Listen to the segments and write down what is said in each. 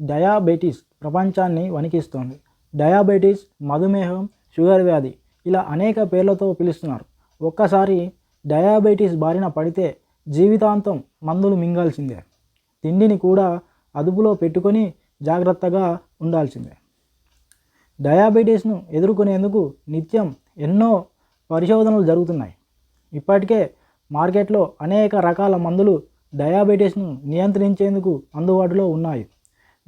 Diabetes ప్రపంచాన్ని వణికిస్తోంది. Diabetes మధుమేహం sugar వ్యాధి ఇలా అనేక పేర్లతో పిలుస్తున్నారు. ఒక్కసారి డయాబెటీస్ బారిన పడితే జీవితాంతం మందులు మింగాల్సిందే. తిండిని కూడా అదుపులో పెట్టుకొని జాగ్రత్తగా ఉండాల్సిందే. డయాబెటీస్ను ఎదుర్కొనేందుకు నిత్యం ఎన్నో పరిశోధనలు జరుగుతున్నాయి. ఇప్పటికే మార్కెట్లో అనేక రకాల మందులు డయాబెటీస్ను నియంత్రించేందుకు అందుబాటులో ఉన్నాయి.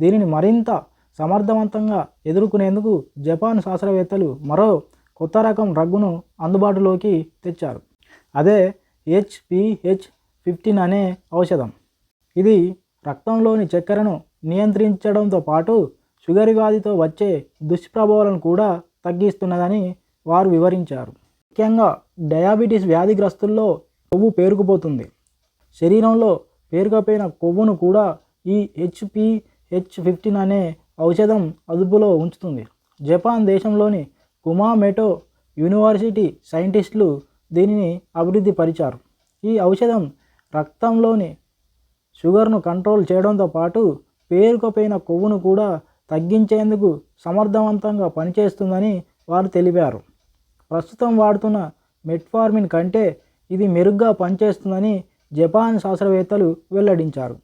దీనిని మరింత సమర్థవంతంగా ఎదుర్కొనేందుకు జపాన్ శాస్త్రవేత్తలు మరో కొత్త రకం రగ్గును అందుబాటులోకి తెచ్చారు. అదే హెచ్పిహెచ్ ఫిఫ్టీన్ అనే ఔషధం. ఇది రక్తంలోని చక్కెరను నియంత్రించడంతో పాటు షుగర్ వ్యాధితో వచ్చే దుష్ప్రభావాలను కూడా తగ్గిస్తున్నదని వారు వివరించారు. ముఖ్యంగా డయాబెటీస్ వ్యాధిగ్రస్తుల్లో కొవ్వు పేరుకుపోతుంది. శరీరంలో పేరుకపోయిన కొవ్వును కూడా ఈ హెచ్పి హెచ్ ఫిఫ్టీన్ అనే ఔషధం అదుపులో ఉంచుతుంది. జపాన్ దేశంలోని కుమామెటో యూనివర్సిటీ సైంటిస్టులు దీనిని అభివృద్ధి పరిచారు. ఈ ఔషధం రక్తంలోని షుగర్ను కంట్రోల్ చేయడంతో పాటు పేరుకుపోయిన కొవ్వును కూడా తగ్గించేందుకు సమర్థవంతంగా పనిచేస్తుందని వారు తెలిపారు. ప్రస్తుతం వాడుతున్న మెట్ఫార్మిన్ కంటే ఇది మెరుగ్గా పనిచేస్తుందని జపాన్ శాస్త్రవేత్తలు వెల్లడించారు.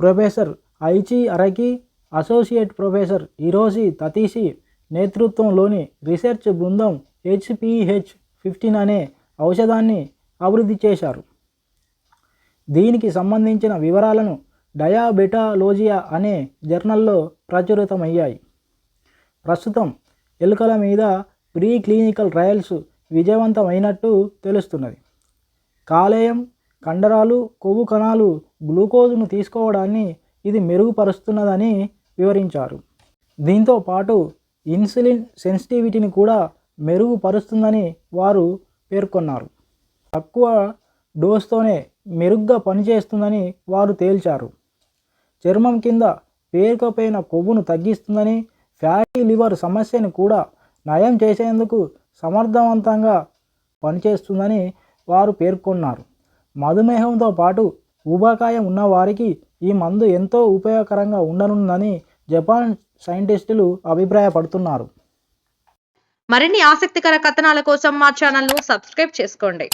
Professor Aichi Araki associate professor Hiroshi తతీసి నేతృత్వంలోని రీసెర్చ్ బృందం హెచ్పిహెచ్ ఫిఫ్టీన్ అనే ఔషధాన్ని అభివృద్ధి చేశారు. దీనికి సంబంధించిన వివరాలను డయాబెటాలోజియా అనే జర్నల్లో ప్రచురితమయ్యాయి. ప్రస్తుతం ఎలుకల మీద ప్రీ క్లినికల్ ట్రయల్స్ విజయవంతమైనట్టు తెలుస్తున్నది. కాలేయం కండరాలు కొవ్వు కణాలు గ్లూకోజ్ను తీసుకోవడాన్ని ఇది మెరుగుపరుస్తున్నదని వివరించారు. దీంతో పాటు ఇన్సులిన్ సెన్సిటివిటీని కూడా మెరుగుపరుస్తుందని వారు పేర్కొన్నారు. తక్కువ డోస్తోనే మెరుగ్గా పనిచేస్తుందని వారు తేల్చారు. చర్మం కింద పేరుకపోయిన కొవ్వును తగ్గిస్తుందని ఫ్యాటీ లివర్ సమస్యను కూడా నయం చేసేందుకు సమర్థవంతంగా పనిచేస్తుందని వారు పేర్కొన్నారు. మధుమేహంతో పాటు ఊబకాయం ఉన్నవారికి ఈ మందు ఎంతో ఉపయోగకరంగా ఉండనుందని జపాన్ సైంటిస్టులు అభిప్రాయపడుతున్నారు. మరిన్ని ఆసక్తికర కథనాల కోసం మా ఛానల్ను సబ్స్క్రైబ్ చేసుకోండి.